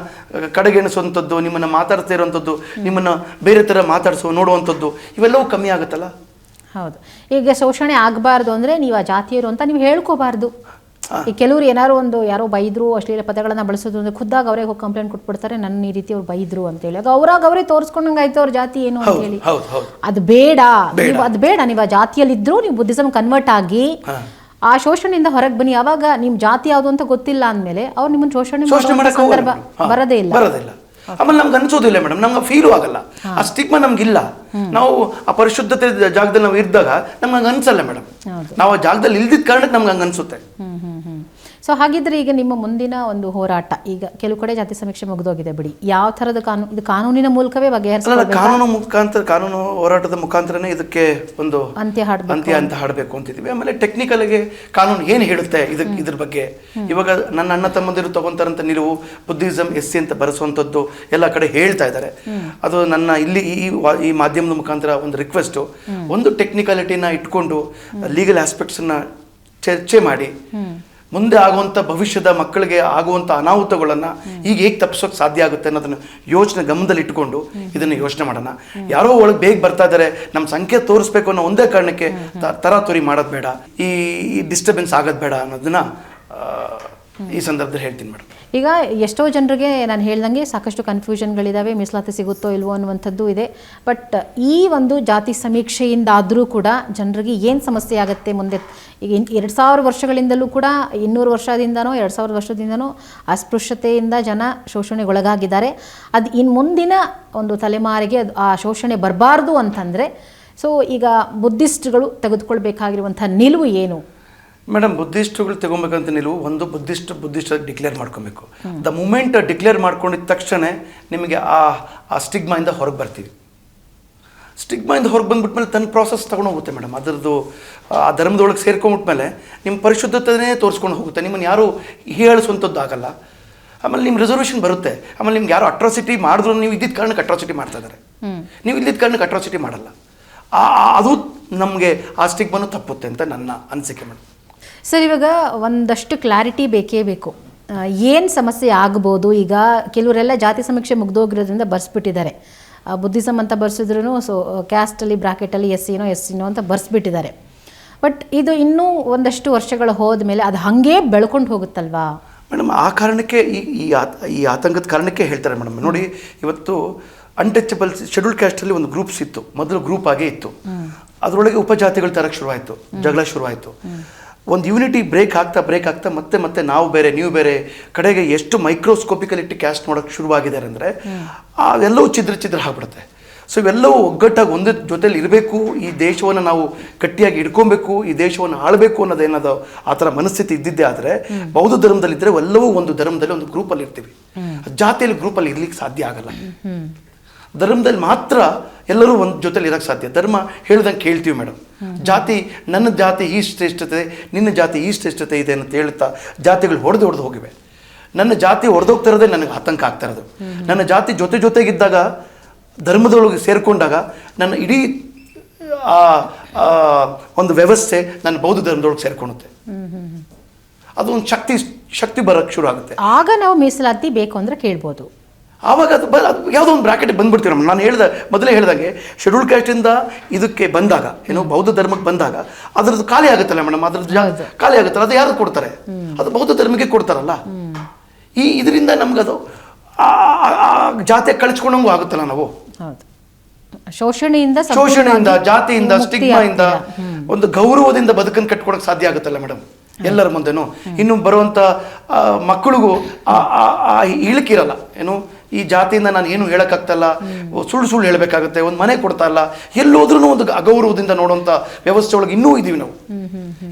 ಕಡೆಗೆಣಿಸುವಂಥದ್ದು ನಿಮ್ಮನ್ನ ಮಾತಾಡ್ತಾ ಇರುವಂಥದ್ದು ನಿಮ್ಮನ್ನ ಬೇರೆ ಥರ ಮಾತಾಡಿಸೋ ನೋಡುವಂಥದ್ದು ಇವೆಲ್ಲವೂ ಕಮ್ಮಿ ಆಗುತ್ತಲ್ಲ? ಹೌದು. ಈಗ ಶೋಷಣೆ ಆಗಬಾರ್ದು ಅಂದ್ರೆ ನೀವು ಆ ಜಾತಿಯರು ಅಂತ ನೀವು ಹೇಳ್ಕೋಬಾರ್ದು. ಈ ಕೆಲವರು ಏನಾರು ಒಂದು ಯಾರೋ ಬೈದ್ರು ಅಶ್ಲೀಲ ಪದಗಳನ್ನ ಬಳಸೋದು ಅಂದ್ರೆ ಖುದ್ದಾಗ ಅವರೇ ಹೋಗಿ ಕಂಪ್ಲೇಂಟ್ ಕೊಟ್ಬಿಡ್ತಾರೆ. ನನ್ನ ಈ ರೀತಿ ಅವ್ರು ಬೈದ್ರು ಅಂತ ಹೇಳಿ. ಅವ್ರಾಗ ಅವರೇ ತೋರಿಸ್ಕೊಂಡಂಗಾಯ್ತು ಅವ್ರ ಜಾತಿ ಏನು ಅಂತ ಹೇಳಿ. ಅದು ಬೇಡ. ನೀವು ಅದು ಬೇಡ. ನೀವು ಆ ಜಾತಿಯಲ್ಲಿದ್ದರೂ ನೀವು ಬುದ್ಧಿಸಮ್ ಕನ್ವರ್ಟ್ ಆಗಿ ಆ ಶೋಷಣೆಯಿಂದ ಹೊರಗೆ ಬನ್ನಿ. ಅವಾಗ ನಿಮ್ ಜಾತಿ ಯಾವುದು ಅಂತ ಗೊತ್ತಿಲ್ಲ ಅಂದ್ಮೇಲೆ ಅವ್ರು ನಿಮ್ಮನ್ನ ಶೋಷಣೆ ಮಾಡೋ ಸಂದರ್ಭ ಬರದೇ ಇಲ್ಲ. ಆಮೇಲೆ ನಮ್ಗೆ ಅನ್ಸೋದಿಲ್ಲ ಮೇಡಮ್ ನಮ್ಗೆ ಫೀಲು ಆಗಲ್ಲ. ಆ ಸ್ಟಿಗ್ಮಾ ನಮ್ಗಿಲ್ಲ. ನಾವು ಆ ಪರಿಶುದ್ಧತೆ ಜಾಗದಲ್ಲಿ ನಾವು ಇದ್ದಾಗ ನಮ್ಗೆ ಹಂಗೆ ಅನ್ಸಲ್ಲ ಮೇಡಮ್ ನಾವು ಆ ಜಾಗದಲ್ಲಿ ಇಲ್ದಿದ್ದ ಕಾರಣಕ್ಕೆ ನಮ್ಗೆ ಹಂಗೆ ಅನ್ಸುತ್ತೆ ಸೊ ಹಾಗಿದ್ರೆ ಈಗ ನಿಮ್ಮ ಮುಂದಿನ ಒಂದು ಹೋರಾಟ ಈಗ ಕೆಲವು ಕಡೆ ಜಾತಿ ಸಮೀಕ್ಷೆ ಮುಗಿದೋಗಿದೆ ಬಿಡಿ. ಯಾವ ತರದ ಕಾನೂನು ಇದು ಕಾನೂನಿನ ಮೂಲಕವೇ ಬಗೆಹರಿಸ್ಕೊಳ್ಬೇಕು? ಕಾನೂನು ಮುಖಾಂತರ ಕಾನೂನು ಹೋರಾಟದ ಮುಖಾಂತರನೇ ಇದಕ್ಕೆ ಒಂದು ಅಂತ್ಯ ಹಾಡಬೇಕು ಅಂತ್ಯ ಅಂತ ಹಾಡಬೇಕು ಅಂತಿದ್ವಿ ಆಮೇಲೆ ಟೆಕ್ನಿಕಲ್ಗೆ ಕಾನೂನು ಏನು ಹೇಳುತ್ತೆ ಇದಕ್ಕೆ ಇದ್ರ ಬಗ್ಗೆ? ಇವಾಗ ನನ್ನ ಅಣ್ಣ ತಮ್ಮಂದಿರು ತಗೊಂತಾರಂತ ನಿಲುವು ಬುದ್ಧಿಸಮ್ ಎಸ್ ಸಿ ಅಂತ ಬರೆಸುವಂಥದ್ದು ಎಲ್ಲ ಕಡೆ ಹೇಳ್ತಾ ಇದ್ದಾರೆ. ಅದು ನನ್ನ ಇಲ್ಲಿ ಈ ಈ ಮಾಧ್ಯಮದ ಮುಖಾಂತರ ಒಂದು ರಿಕ್ವೆಸ್ಟು ಒಂದು ಟೆಕ್ನಿಕಾಲಿಟಿನ ಇಟ್ಕೊಂಡು ಲೀಗಲ್ ಆಸ್ಪೆಕ್ಟ್ಸನ್ನ ಚರ್ಚೆ ಮಾಡಿ ಮುಂದೆ ಆಗುವಂಥ ಭವಿಷ್ಯದ ಮಕ್ಕಳಿಗೆ ಆಗುವಂಥ ಅನಾಹುತಗಳನ್ನು ಈಗ ಹೇಗೆ ತಪ್ಪಿಸೋಕೆ ಸಾಧ್ಯ ಆಗುತ್ತೆ ಅನ್ನೋದನ್ನು ಯೋಚನೆ ಗಮನದಲ್ಲಿ ಇಟ್ಕೊಂಡು ಇದನ್ನು ಯೋಚನೆ ಮಾಡೋಣ. ಯಾರೋ ಒಳಗೆ ಬೇಗ ಬರ್ತಾ ಇದ್ದಾರೆ ನಮ್ಮ ಸಂಖ್ಯೆ ತೋರಿಸ್ಬೇಕು ಅನ್ನೋ ಒಂದೇ ಕಾರಣಕ್ಕೆ ತರಾತುರಿ ಮಾಡೋದು ಬೇಡ. ಈ ಡಿಸ್ಟರ್ಬೆನ್ಸ್ ಆಗೋದು ಬೇಡ ಅನ್ನೋದನ್ನ ಈ ಸಂದರ್ಭದಲ್ಲಿ ಹೇಳ್ತೀನಿ ಮೇಡಮ್. ಈಗ ಎಷ್ಟೋ ಜನರಿಗೆ ನಾನು ಹೇಳ್ದಂಗೆ ಸಾಕಷ್ಟು ಕನ್ಫ್ಯೂಷನ್ಗಳಿದ್ದಾವೆ ಮೀಸಲಾತಿ ಸಿಗುತ್ತೋ ಇಲ್ವೋ ಅನ್ನುವಂಥದ್ದು ಇದೆ. ಬಟ್ ಈ ಒಂದು ಜಾತಿ ಸಮೀಕ್ಷೆಯಿಂದಾದರೂ ಕೂಡ ಜನರಿಗೆ ಏನು ಸಮಸ್ಯೆ ಆಗುತ್ತೆ ಮುಂದೆ? ಈಗ ಎರಡು ಸಾವಿರ ವರ್ಷಗಳಿಂದಲೂ ಕೂಡ, ಇನ್ನೂರು ವರ್ಷದಿಂದನೋ, ಎರಡು ಸಾವಿರ ವರ್ಷದಿಂದನೋ ಅಸ್ಪೃಶ್ಯತೆಯಿಂದ ಜನ ಶೋಷಣೆಗೊಳಗಾಗಿದ್ದಾರೆ. ಅದು ಇನ್ನು ಮುಂದಿನ ಒಂದು ತಲೆಮಾರಿಗೆ ಅದು ಆ ಶೋಷಣೆ ಬರಬಾರ್ದು ಅಂತಂದರೆ, ಸೊ ಈಗ ಬುದ್ಧಿಸ್ಟ್ಗಳು ತೆಗೆದುಕೊಳ್ಬೇಕಾಗಿರುವಂಥ ನಿಲುವು ಏನು? ಮೇಡಮ್ ಬುದ್ಧಿಸ್ಟ್ಗಳು ತಗೊಬೇಕಂತ ನೀವು ಒಂದು ಬುದ್ಧಿಸ್ಟ್ ಬುದ್ಧಿಸ್ಟ್ ಡಿಕ್ಲೇರ್ ಮಾಡ್ಕೊಬೇಕು. ದ ಮೂಮೆಂಟ್ ಡಿಕ್ಲೇರ್ ಮಾಡ್ಕೊಂಡಿದ್ದ ತಕ್ಷಣ ನಿಮಗೆ ಆ ಆ ಸ್ಟಿಗ್ಮಾಯಿಂದ ಹೊರಗೆ ಬರ್ತೀವಿ. ಸ್ಟಿಗ್ಮಾಯಿಂದ ಹೊರಗೆ ಬಂದ್ಬಿಟ್ಮೇಲೆ ತನ್ನ ಪ್ರಾಸೆಸ್ ತಗೊಂಡು ಹೋಗುತ್ತೆ ಮೇಡಮ್. ಅದರದ್ದು ಆ ಧರ್ಮದೊಳಗೆ ಸೇರ್ಕೊಂಡ್ಬಿಟ್ಮೇಲೆ ನಿಮ್ಮ ಪರಿಶುದ್ಧತೆನೇ ತೋರಿಸ್ಕೊಂಡು ಹೋಗುತ್ತೆ. ನಿಮ್ಮನ್ನು ಯಾರೂ ಹೇಳಿಸುವಂಥದ್ದಾಗಲ್ಲ ಆಗಲ್ಲ. ಆಮೇಲೆ ನಿಮ್ಮ ರಿಸರ್ವೇಷನ್ ಬರುತ್ತೆ. ಆಮೇಲೆ ನಿಮ್ಗೆ ಯಾರು ಅಟ್ರಾಸಿಟಿ ಮಾಡಿದ್ರು ನೀವು ಇದ್ದಿದ್ದ ಕಾರಣಕ್ಕೆ ಅಟ್ರಾಸಿಟಿ ಮಾಡ್ತಾ ಇದ್ದಾರೆ ನೀವು ಇದ್ದಿದ್ದ ಕಾರಣಕ್ಕೆ ಅಟ್ರಾಸಿಟಿ ಮಾಡಲ್ಲ. ಆ ಆ- ಅದು ನಮಗೆ ಆ ಸ್ಟಿಗ್ಮನು ತಪ್ಪುತ್ತೆ ಅಂತ ನನ್ನ ಅನಿಸಿಕೆ ಮೇಡಮ್. ಸರ್ ಇವಾಗ ಒಂದಷ್ಟು ಕ್ಲಾರಿಟಿ ಬೇಕೇ ಬೇಕು. ಏನು ಸಮಸ್ಯೆ ಆಗ್ಬೋದು? ಈಗ ಕೆಲವರೆಲ್ಲ ಜಾತಿ ಸಮೀಕ್ಷೆ ಮುಗ್ದೋಗಿರೋದ್ರಿಂದ ಬರ್ಸ್ಬಿಟ್ಟಿದ್ದಾರೆ. ಬುದ್ಧಿಸಮ್ ಅಂತ ಬರ್ಸಿದ್ರು ಸೊ ಕ್ಯಾಸ್ಟಲ್ಲಿ ಬ್ರಾಕೆಟಲ್ಲಿ ಎಸ್ ಸಿನೋ ಎಸ್ ಸಿನೋ ಅಂತ ಬರ್ಸ್ಬಿಟ್ಟಿದ್ದಾರೆ. ಬಟ್ ಇದು ಇನ್ನೂ ಒಂದಷ್ಟು ವರ್ಷಗಳು ಹೋದ ಮೇಲೆ ಅದು ಹಾಗೇ ಬೆಳ್ಕೊಂಡು ಹೋಗುತ್ತಲ್ವಾ? ಮೇಡಮ್ ಆ ಕಾರಣಕ್ಕೆ ಈ ಈ ಆತ ಈ ಆತಂಕದ ಕಾರಣಕ್ಕೆ ಹೇಳ್ತಾರೆ ಮೇಡಮ್. ನೋಡಿ ಇವತ್ತು ಅನ್ಟಚಬಲ್ ಶೆಡ್ಯೂಲ್ ಕ್ಯಾಸ್ಟಲ್ಲಿ ಒಂದು ಗ್ರೂಪ್ಸ್ ಇತ್ತು. ಮೊದಲು ಗ್ರೂಪ್ ಆಗೇ ಇತ್ತು. ಅದರೊಳಗೆ ಉಪಜಾತಿಗಳು ತರಕ್ಕೆ ಶುರುವಾಯಿತು. ಜಗಳ ಶುರುವಾಯಿತು. ಒಂದು ಯೂನಿಟಿ ಬ್ರೇಕ್ ಆಗ್ತಾ ಬ್ರೇಕ್ ಆಗ್ತಾ ಮತ್ತೆ ಮತ್ತೆ ನಾವು ಬೇರೆ ನೀವು ಬೇರೆ ಕಡೆಗೆ ಎಷ್ಟು ಮೈಕ್ರೋಸ್ಕೋಪಿಕಲ್ ಇಟ್ಟು ಕ್ಯಾಸ್ಟ್ ಮಾಡೋಕ್ಕೆ ಶುರುವಾಗಿದ್ದಾರೆ ಅಂದರೆ ಎಲ್ಲವೂ ಚಿದ್ರ ಚಿದ್ರ ಆಗ್ಬಿಡುತ್ತೆ. ಸೊ ಇವೆಲ್ಲವೂ ಒಗ್ಗಟ್ಟಾಗಿ ಒಂದೇ ಜೊತೆಲಿ ಇರಬೇಕು. ಈ ದೇಶವನ್ನು ನಾವು ಗಟ್ಟಿಯಾಗಿ ಇಟ್ಕೊಬೇಕು ಈ ದೇಶವನ್ನು ಆಳಬೇಕು ಅನ್ನೋದೇನದು ಆ ಥರ ಮನಸ್ಥಿತಿ ಇದ್ದಿದ್ದೇ ಆದರೆ ಬೌದ್ಧ ಧರ್ಮದಲ್ಲಿದ್ದರೆ ಎಲ್ಲವೂ ಒಂದು ಧರ್ಮದಲ್ಲಿ ಒಂದು ಗ್ರೂಪಲ್ಲಿ ಇರ್ತೀವಿ. ಜಾತಿಯಲ್ಲಿ ಗ್ರೂಪಲ್ಲಿ ಇರ್ಲಿಕ್ಕೆ ಸಾಧ್ಯ ಆಗಲ್ಲ. ಧರ್ಮದಲ್ಲಿ ಮಾತ್ರ ಎಲ್ಲರೂ ಒಂದು ಜೊತೆಲಿ ಇರೋಕ್ಕೆ ಸಾಧ್ಯ. ಧರ್ಮ ಹೇಳ್ದಂಗೆ ಕೇಳ್ತೀವಿ ಮೇಡಮ್ ಜಾತಿ ನನ್ನ ಜಾತಿ ಈ ಶ್ರೇಷ್ಠತೆ ನಿನ್ನ ಜಾತಿ ಈ ಶ್ರೇಷ್ಠತೆ ಇದೆ ಅಂತ ಹೇಳ್ತಾ ಜಾತಿಗಳು ಹೊಡೆದು ಹೊಡೆದು ಹೋಗಿವೆ. ನನ್ನ ಜಾತಿ ಹೊಡೆದೋಗ್ತಾ ಇರೋದೇ ನನಗೆ ಆತಂಕ ಆಗ್ತಾ ಇರೋದು. ನನ್ನ ಜಾತಿ ಜೊತೆ ಜೊತೆಗಿದ್ದಾಗ ಧರ್ಮದೊಳಗೆ ಸೇರಿಕೊಂಡಾಗ ನನ್ನ ಇಡೀ ಆ ಒಂದು ವ್ಯವಸ್ಥೆ ನನ್ನ ಬೌದ್ಧ ಧರ್ಮದೊಳಗೆ ಸೇರ್ಕೊಳುತ್ತೆ. ಅದೊಂದು ಒಂದು ಶಕ್ತಿ ಶಕ್ತಿ ಬರೋಕ್ಕೆ ಶುರು ಆಗುತ್ತೆ. ಆಗ ನಾವು ಮೀಸಲಾತಿ ಬೇಕು ಅಂದ್ರೆ ಕೇಳ್ಬೋದು. ಆವಾಗ ಅದು ಬ ಅದು ಯಾವುದೋ ಒಂದು ಬ್ರಾಕೆಟ್ ಬಂದ್ಬಿಡ್ತೀವಿ ನಮ್ಮ ನಾನು ಹೇಳಿದ ಮೊದಲೇ ಹೇಳ್ದಂಗೆ ಶೆಡ್ಯೂಲ್ ಕ್ಯಾಸ್ಟಿಂದ ಇದಕ್ಕೆ ಬಂದಾಗ ಏನೋ ಬೌದ್ಧ ಧರ್ಮಕ್ಕೆ ಬಂದಾಗ ಅದರದ್ದು ಖಾಲಿ ಆಗುತ್ತಲ್ಲ ಮೇಡಮ್? ಅದ್ರದ್ದು ಜಾ ಖಾಲಿ ಆಗುತ್ತಲ್ಲ ಅದು ಯಾರು ಕೊಡ್ತಾರೆ? ಅದು ಬೌದ್ಧ ಧರ್ಮಕ್ಕೆ ಕೊಡ್ತಾರಲ್ಲ? ಈ ಇದರಿಂದ ನಮಗದು ಜಾತಿ ಕಳ್ಸ್ಕೊಂಡಂಗೂ ಆಗುತ್ತಲ್ಲ ನಾವು? ಶೋಷಣೆಯಿಂದ ಶೋಷಣೆಯಿಂದ ಜಾತಿಯಿಂದ ಸ್ಟಿಗ್ಮಾಯಿಂದ ಒಂದು ಗೌರವದಿಂದ ಬದುಕನ್ನು ಕಟ್ಕೊಳಕ್ ಸಾಧ್ಯ ಆಗುತ್ತಲ್ಲ ಮೇಡಮ್? ಎಲ್ಲರ ಮುಂದೆನೂ. ಇನ್ನು ಬರುವಂತ ಮಕ್ಕಳಿಗೂ ಆ ಇಳಿಕಿರಲ್ಲ ಏನು ಈ ಜಾತಿಯಿಂದ ನಾನು ಏನು ಹೇಳಕ್ಕಾಗ್ತಲ್ಲ? ಸುಳ್ಳು ಸುಳ್ಳು ಹೇಳಬೇಕಾಗುತ್ತೆ, ಒಂದು ಮನೆ ಕೊಡ್ತಾ ಇಲ್ಲ ಎಲ್ಲೋದ್ರೂ ಒಂದು ಅಗೌರವದಿಂದ ನೋಡುವಂಥ ವ್ಯವಸ್ಥೆ ಒಳಗೆ ಇನ್ನೂ ಇದೀವಿ ನಾವು.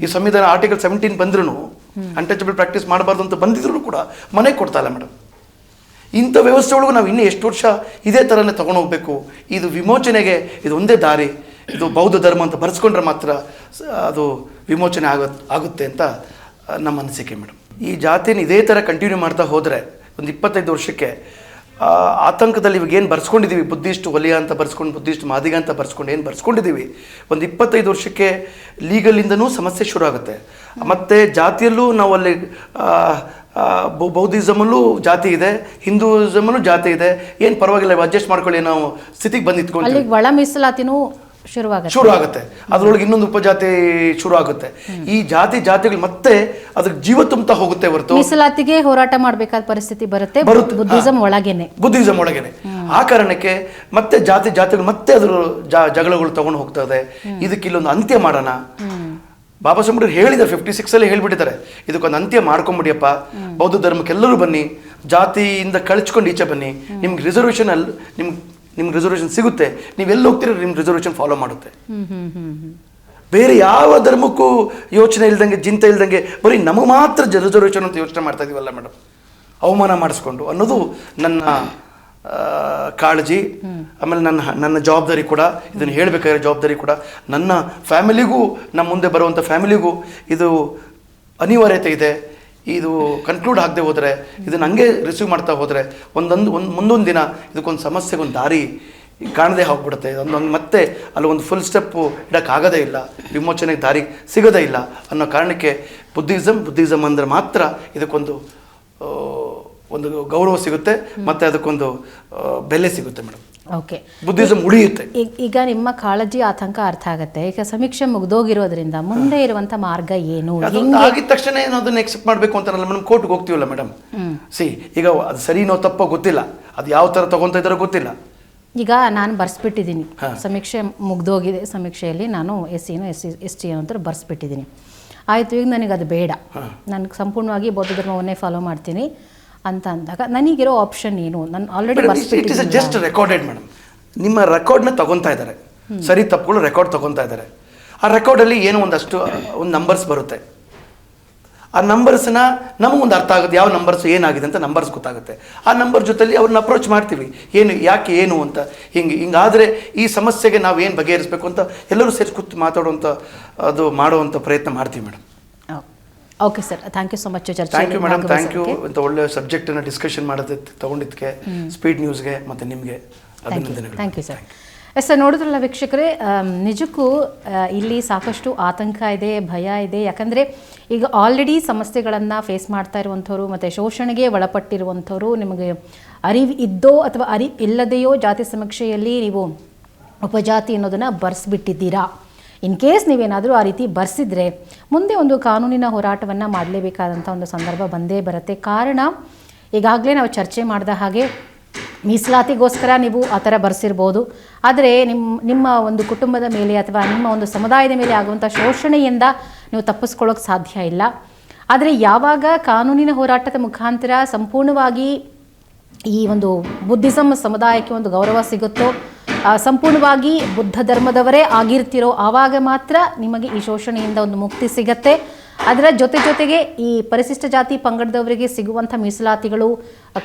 ಈ ಸಂವಿಧಾನ ಆರ್ಟಿಕಲ್ ಸೆವೆಂಟೀನ್ ಬಂದ್ರೂ ಅನ್ಟಚಬಲ್ ಪ್ರಾಕ್ಟೀಸ್ ಮಾಡಬಾರ್ದು ಅಂತ ಬಂದಿದ್ರು ಕೂಡ ಮನೆ ಕೊಡ್ತಾ ಇಲ್ಲ ಮೇಡಮ್. ಇಂಥ ವ್ಯವಸ್ಥೆ ಒಳಗೂ ನಾವು ಇನ್ನೂ ಎಷ್ಟು ವರ್ಷ ಇದೇ ಥರನೇ ತಗೊಂಡು ಹೋಗ್ಬೇಕು. ಇದು ವಿಮೋಚನೆಗೆ ಇದು ಒಂದೇ ದಾರಿ, ಇದು ಬೌದ್ಧ ಧರ್ಮ ಅಂತ ಬರೆಸ್ಕೊಂಡ್ರೆ ಮಾತ್ರ ಅದು ವಿಮೋಚನೆ ಆಗುತ್ತೆ ಆಗುತ್ತೆ ಅಂತ ನಮ್ಮ ಅನಿಸಿಕೆ ಮೇಡಮ್. ಈ ಜಾತಿನ ಇದೇ ಥರ ಕಂಟಿನ್ಯೂ ಮಾಡ್ತಾ ಹೋದರೆ, ಒಂದು ಇಪ್ಪತ್ತೈದು ವರ್ಷಕ್ಕೆ ಆತಂಕದಲ್ಲಿ ಇವಾಗ ಏನು ಬರ್ಸ್ಕೊಂಡಿದ್ದೀವಿ ಬುದ್ಧಿಸ್ಟ್ ಒಲಿಯ ಅಂತ ಬರ್ಸ್ಕೊಂಡು, ಬುದ್ಧಿಸ್ಟ್ ಮಾದಿಗ ಅಂತ ಬರ್ಸ್ಕೊಂಡು ಏನು ಬರ್ಸ್ಕೊಂಡಿದ್ದೀವಿ ಒಂದು ಇಪ್ಪತ್ತೈದು ವರ್ಷಕ್ಕೆ ಲೀಗಲಿಂದನೂ ಸಮಸ್ಯೆ ಶುರು ಆಗುತ್ತೆ. ಮತ್ತು ಜಾತಿಯಲ್ಲೂ ನಾವು ಅಲ್ಲಿ ಬೌದ್ಧಿಸಮಲ್ಲೂ ಜಾತಿ ಇದೆ ಹಿಂದೂಯಿಸಮಲ್ಲೂ ಜಾತಿ ಇದೆ. ಏನು ಪರವಾಗಿಲ್ಲ ಅಡ್ಜಸ್ಟ್ ಮಾಡ್ಕೊಳ್ಳಿ, ನಾವು ಸ್ಥಿತಿಗೆ ಬಂದಿತ್ಕೊಂಡು ಒಳ ಮೀಸಲಾತಿನೂ ಶುರು ಆಗುತ್ತೆ ಅದ್ರೊಳಗೆ ಇನ್ನೊಂದು ಉಪಜಾತಿ ಶುರು ಆಗುತ್ತೆ ಈ ಜಾತಿ ಜಾತಿಗಳು ಮತ್ತೆ ಅದಕ್ಕೆ ಜೀವ ತುಂಬುತ್ತಾ ಹೋಗುತ್ತೆ ಹೊರತು ಮೀಸಲಾತಿಗೆ ಹೋರಾಟ ಮಾಡಬೇಕಾದ ಪರಿಸ್ಥಿತಿ ಬರುತ್ತೆ. ಬರುತ್ತೆ. ಬುದ್ಧಿಸಂ ಒಳಗೇನೆ. ಬುದ್ಧಿಸಮ್ ಒಳಗೇನೆ. ಆ ಕಾರಣಕ್ಕೆ ಮತ್ತೆ ಜಾತಿ ಜಾತಿಗಳು ಮತ್ತೆ ಅದ್ರ ಜಗಳಗಳು ತಗೊಂಡು ಹೋಗ್ತದೆ ಇದಕ್ಕೆ ಇಲ್ಲೊಂದು ಅಂತ್ಯ ಮಾಡೋಣ. ಬಾಬಾ ಸಾಹೇಬ್ರು ಹೇಳಿದ ಫಿಫ್ಟಿ ಸಿಕ್ಸ್ ಅಲ್ಲಿ ಹೇಳ್ಬಿಟ್ಟಿದ್ದಾರೆ. ಇದಕ್ಕೊಂದು ಅಂತ್ಯ ಮಾಡ್ಕೊಂಬಿಡಿಯಪ್ಪ. ಬೌದ್ಧ ಧರ್ಮಕ್ಕೆಲ್ಲರೂ ಬನ್ನಿ. ಜಾತಿಯಿಂದ ಕಳ್ಚ್ಕೊಂಡು ಈಚೆ ಬನ್ನಿ. ನಿಮ್ಗೆ ರಿಸರ್ವೇಷನ್ ಅಲ್ಲಿ ನಿಮ್ಗೆ ನಿಮ್ಗೆ ರಿಸರ್ವೇಷನ್ ಸಿಗುತ್ತೆ ನೀವು ಎಲ್ಲಿ ಹೋಗ್ತೀರ ನಿಮ್ಮ ರಿಸರ್ವೇಷನ್ ಫಾಲೋ ಮಾಡುತ್ತೆ. ಬೇರೆ ಯಾವ ಧರ್ಮಕ್ಕೂ ಯೋಚನೆ ಇಲ್ದಂಗೆ ಚಿಂತೆ ಇಲ್ದಂಗೆ ಬರೀ ನಮಗೆ ಮಾತ್ರ ರಿಸರ್ವೇಷನ್ ಅಂತ ಯೋಚನೆ ಮಾಡ್ತಾ ಇದೀವಲ್ಲ ಮೇಡಮ್ ಅವಮಾನ ಮಾಡಿಸ್ಕೊಂಡು ಅನ್ನೋದು ನನ್ನ ಕಾಳಜಿ ಆಮೇಲೆ ನನ್ನ ನನ್ನ ಜವಾಬ್ದಾರಿ ಕೂಡ ಇದನ್ನು ಹೇಳಬೇಕಾದ್ರೆ ಜವಾಬ್ದಾರಿ ಕೂಡ ನನ್ನ ಫ್ಯಾಮಿಲಿಗೂ ನಮ್ಮ ಮುಂದೆ ಬರುವಂಥ ಫ್ಯಾಮಿಲಿಗೂ ಇದು ಅನಿವಾರ್ಯತೆ ಇದೆ. ಇದು ಕನ್ಕ್ಲೂಡ್ ಆಗದೆ ಹೋದರೆ, ಇದನ್ನು ಹಂಗೆ ರಿಸೀವ್ ಮಾಡ್ತಾ ಹೋದರೆ, ಒಂದೊಂದು, ಒಂದು, ಮುಂದೊಂದು ದಿನ ಇದಕ್ಕೊಂದು ಸಮಸ್ಯೆಗೊಂದು ದಾರಿ ಕಾಣದೇ ಹೋಗ್ಬಿಡುತ್ತೆ. ಒಂದೊಂದು ಮತ್ತೆ ಅಲ್ಲಿ ಒಂದು ಫುಲ್ ಸ್ಟೆಪ್ಪು ಇಡೋಕ್ಕಾಗೋದೇ ಇಲ್ಲ, ವಿಮೋಚನೆಗೆ ದಾರಿ ಸಿಗೋದೇ ಇಲ್ಲ ಅನ್ನೋ ಕಾರಣಕ್ಕೆ ಬುದ್ಧಿಸಮ್ ಬುದ್ಧಿಸಮ್ ಅಂದರೆ ಮಾತ್ರ ಇದಕ್ಕೊಂದು ಒಂದು ಗೌರವ ಸಿಗುತ್ತೆ, ಮತ್ತು ಅದಕ್ಕೊಂದು ಬೆಲೆ ಸಿಗುತ್ತೆ ಮೇಡಮ್. ಓಕೆ. ಬುದ್ಧಿಸಮ್ ಉಳಿಯುತ್ತೆ. ಈಗ- ನಿಮ್ಮ ಕಾಳಜಿ ಆತಂಕ ಅರ್ಥ ಆಗುತ್ತೆ. ಈಗ ಸಮೀಕ್ಷೆ ಮುಗ್ದೋಗಿರೋದ್ರಿಂದ ಮುಂದೆ ಇರುವಂತ ಮಾರ್ಗ ಏನು? ಆಗಿದ ತಕ್ಷಣ ಏನು ಅದನ್ನ ಎಕ್ಸೆಪ್ಟ್ ಮಾಡಬೇಕು ಅಂತಾರಲ್ಲ ಮೇಡಮ್ ಕೋರ್ಟ್ಗೆ ಹೋಗ್ತೀವಲ್ಲ ಮೇಡಮ್? ಸಿ ಈಗ ಅದು ಸರಿನೋ ತಪ್ಪೋ ಗೊತ್ತಿಲ್ಲ. ಅದು ಯಾವ ತರ ತಗೊಂತ ಇದ್ದಾರೋ ಗೊತ್ತಿಲ್ಲ. ಈಗ ನಾನು ಬರ್ಸ್ಬಿಟ್ಟಿದ್ದೀನಿ. ಸಮೀಕ್ಷೆ ಮುಗ್ದೋಗಿದೆ ಸಮೀಕ್ಷೆಯಲ್ಲಿ ನಾನು ಎಸ್ ಸಿನೋ ಎಸ್ ಸಿ ಎಸ್ ಟಿ ಅಂತ ಬರ್ಸ್ಬಿಟ್ಟಿದ್ದೀನಿ. ಆಯಿತು ಈಗ ನನಗೆ ಅದು ಬೇಡ ನನಗೆ ಸಂಪೂರ್ಣವಾಗಿ ಬೌದ್ಧ ಧರ್ಮವನ್ನೇ ಫಾಲೋ ಮಾಡ್ತೀನಿ. ಅಂತ ಅಂದಾಗ ನನಗಿರೋ ಆಪ್ಷನ್ ಏನು? ನಾನು ಆಲ್ರೆಡಿ ಇಟ್ ಇಸ್ ಬರ್ಸ್ಬಿಟ್ಟಿದ್ದೀನಿ ಜಸ್ಟ್ ರೆಕಾರ್ಡೆಡ್ ಮೇಡಮ್ ನಿಮ್ಮ ರೆಕಾರ್ಡ್ನ ತಗೊತಾ ಇದ್ದಾರೆ. ಸರಿ ತಪ್ಪುಗಳು ರೆಕಾರ್ಡ್ ತಗೊತಾ ಇದ್ದಾರೆ. ಆ ರೆಕಾರ್ಡಲ್ಲಿ ಏನೋ ಒಂದಷ್ಟು ಒಂದು ನಂಬರ್ಸ್ ಬರುತ್ತೆ. ಆ ನಂಬರ್ಸ್ನ ನಮಗೊಂದು ಅರ್ಥ ಆಗುತ್ತೆ ಯಾವ ನಂಬರ್ಸ್ ಏನಾಗಿದೆ ಅಂತ ನಂಬರ್ಸ್ ಗೊತ್ತಾಗುತ್ತೆ. ಆ ನಂಬರ್ ಜೊತೆಲಿ ಅವ್ರನ್ನ ಅಪ್ರೋಚ್ ಮಾಡ್ತೀವಿ. ಏನು ಯಾಕೆ ಏನು ಅಂತ. ಹಿಂಗೆ ಹಿಂಗಾದರೆ ಈ ಸಮಸ್ಯೆಗೆ ನಾವು ಏನು ಬಗೆಹರಿಸಬೇಕು ಅಂತ ಎಲ್ಲರೂ ಸೇರಿ ಕೂತು ಮಾತಾಡುವಂಥ ಅದು ಮಾಡುವಂಥ ಪ್ರಯತ್ನ ಮಾಡ್ತೀವಿ madam okay sir thank you so much ಚರ್ಚೆ thank you madam thank you ಅಂತ ಒಳ್ಳೆ ಸಬ್ಜೆಕ್ಟನ್ನು ಡಿಸ್ಕಷನ್ ಮಾಡೋದಕ್ಕೆ ತಗೊಂಡಿದ್ದಕ್ಕೆ ಸ್ಪೀಡ್ ನ್ಯೂಸ್ಗೆ ಮತ್ತೆ ನಿಮಗೆ ಅಭಿನಂದನೆಗಳು. Thank you sir yes sir ನೋಡಿದ್ರಲ್ಲ ವೀಕ್ಷಕರೇ ನಿಜಕ್ಕೂ ಇಲ್ಲಿ ಸಾಕಷ್ಟು ಆತಂಕ ಇದೆ ಭಯ ಇದೆ. ಯಾಕಂದರೆ ಈಗ ಆಲ್ರೆಡಿ ಸಮಸ್ಯೆಗಳನ್ನು ಫೇಸ್ ಮಾಡ್ತಾ ಇರುವಂಥವ್ರು ಮತ್ತು ಶೋಷಣೆಗೆ ಒಳಪಟ್ಟಿರುವಂಥವ್ರು ನಿಮಗೆ ಅರಿವು ಇದ್ದೋ ಅಥವಾ ಅರಿವು ಇಲ್ಲದೆಯೋ ಜಾತಿ ಸಮೀಕ್ಷೆಯಲ್ಲಿ ನೀವು ಉಪಜಾತಿ ಅನ್ನೋದನ್ನು ಬರ್ಸ್ಬಿಟ್ಟಿದ್ದೀರಾ? ಇನ್ ಕೇಸ್ ನೀವೇನಾದರೂ ಆ ರೀತಿ ಬರ್ಸಿದ್ರೆ ಮುಂದೆ ಒಂದು ಕಾನೂನಿನ ಹೋರಾಟವನ್ನು ಮಾಡಲೇಬೇಕಾದಂಥ ಒಂದು ಸಂದರ್ಭ ಬಂದೇ ಬರುತ್ತೆ. ಕಾರಣ, ಈಗಾಗಲೇ ನಾವು ಚರ್ಚೆ ಮಾಡಿದ ಹಾಗೆ ಮೀಸಲಾತಿಗೋಸ್ಕರ ನೀವು ಆ ಥರ ಬರ್ಸಿರ್ಬೋದು. ಆದರೆ ನಿಮ್ಮ ನಿಮ್ಮ ಒಂದು ಕುಟುಂಬದ ಮೇಲೆ ಅಥವಾ ನಿಮ್ಮ ಒಂದು ಸಮುದಾಯದ ಮೇಲೆ ಆಗುವಂಥ ಶೋಷಣೆಯಿಂದ ನೀವು ತಪ್ಪಿಸ್ಕೊಳ್ಳೋಕೆ ಸಾಧ್ಯ ಇಲ್ಲ. ಆದರೆ ಯಾವಾಗ ಕಾನೂನಿನ ಹೋರಾಟದ ಮುಖಾಂತರ ಸಂಪೂರ್ಣವಾಗಿ ಈ ಒಂದು ಬುದ್ಧಿಸಮ್ ಸಮುದಾಯಕ್ಕೆ ಒಂದು ಗೌರವ ಸಿಗುತ್ತೋ ಸಂಪೂರ್ಣವಾಗಿ ಬುದ್ಧ ಧರ್ಮದವರೇ ಆಗಿರ್ತಿರೋ ಆವಾಗ ಮಾತ್ರ ನಿಮಗೆ ಈ ಶೋಷಣೆಯಿಂದ ಒಂದು ಮುಕ್ತಿ ಸಿಗತ್ತೆ. ಅದರ ಜೊತೆ ಜೊತೆಗೆ ಈ ಪರಿಶಿಷ್ಟ ಜಾತಿ ಪಂಗಡದವರಿಗೆ ಸಿಗುವಂಥ ಮೀಸಲಾತಿಗಳು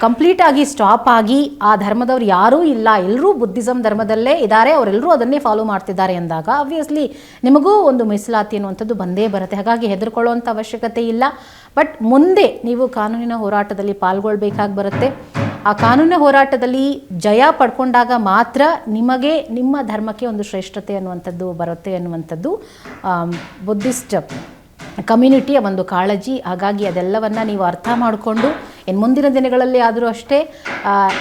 ಕಂಪ್ಲೀಟ್ ಆಗಿ ಸ್ಟಾಪ್ ಆಗಿ ಆ ಧರ್ಮದವ್ರು ಯಾರೂ ಇಲ್ಲ ಎಲ್ಲರೂ ಬುದ್ಧಿಸಮ್ ಧರ್ಮದಲ್ಲೇ ಇದ್ದಾರೆ, ಅವರೆಲ್ಲರೂ ಅದನ್ನೇ ಫಾಲೋ ಮಾಡ್ತಿದ್ದಾರೆ ಅಂದಾಗ ಆಬ್ವಿಯಸ್ಲಿ ನಿಮಗೂ ಒಂದು ಮೀಸಲಾತಿ ಅನ್ನುವಂಥದ್ದು ಬಂದೇ ಬರುತ್ತೆ. ಹಾಗಾಗಿ ಹೆದರ್ಕೊಳ್ಳುವಂಥ ಅವಶ್ಯಕತೆ ಇಲ್ಲ. ಬಟ್ ಮುಂದೆ ನೀವು ಕಾನೂನಿನ ಹೋರಾಟದಲ್ಲಿ ಪಾಲ್ಗೊಳ್ಬೇಕಾಗಿ ಬರುತ್ತೆ. ಆ ಕಾನೂನು ಹೋರಾಟದಲ್ಲಿ ಜಯ ಪಡ್ಕೊಂಡಾಗ ಮಾತ್ರ ನಿಮಗೆ ನಿಮ್ಮ ಧರ್ಮಕ್ಕೆ ಒಂದು ಶ್ರೇಷ್ಠತೆ ಅನ್ನುವಂಥದ್ದು ಬರುತ್ತೆ ಅನ್ನುವಂಥದ್ದು ಬುದ್ಧಿಸ್ಟ್ ಕಮ್ಯುನಿಟಿಯ ಒಂದು ಕಾಳಜಿ. ಹಾಗಾಗಿ ಅದೆಲ್ಲವನ್ನು ನೀವು ಅರ್ಥ ಮಾಡಿಕೊಂಡು ಇನ್ನು ಮುಂದಿನ ದಿನಗಳಲ್ಲಿ ಆದರೂ ಅಷ್ಟೇ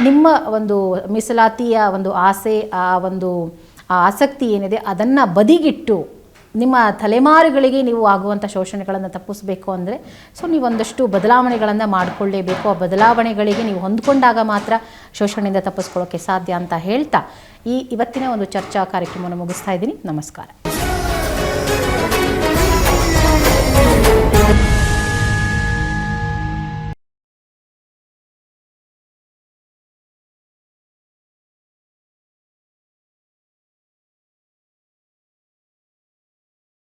ನಿಮ್ಮ ಒಂದು ಮೀಸಲಾತಿಯ ಒಂದು ಆಸೆ, ಆ ಒಂದು ಆಸಕ್ತಿ ಏನಿದೆ ಅದನ್ನು ಬದಿಗಿಟ್ಟು ನಿಮ್ಮ ತಲೆಮಾರುಗಳಿಗೆ ನೀವು ಆಗುವಂಥ ಶೋಷಣೆಗಳನ್ನು ತಪ್ಪಿಸಬೇಕು ಅಂದರೆ, ಸೊ ನೀವೊಂದಷ್ಟು ಬದಲಾವಣೆಗಳನ್ನು ಮಾಡಿಕೊಳ್ಳೇಬೇಕು. ಆ ಬದಲಾವಣೆಗಳಿಗೆ ನೀವು ಹೊಂದ್ಕೊಂಡಾಗ ಮಾತ್ರ ಶೋಷಣೆಯಿಂದ ತಪ್ಪಿಸ್ಕೊಳ್ಳೋಕ್ಕೆ ಸಾಧ್ಯ ಅಂತ ಹೇಳ್ತಾ ಈ ಇವತ್ತಿನ ಒಂದು ಚರ್ಚಾ ಕಾರ್ಯಕ್ರಮವನ್ನು ಮುಗಿಸ್ತಾ ಇದ್ದೀನಿ. ನಮಸ್ಕಾರ.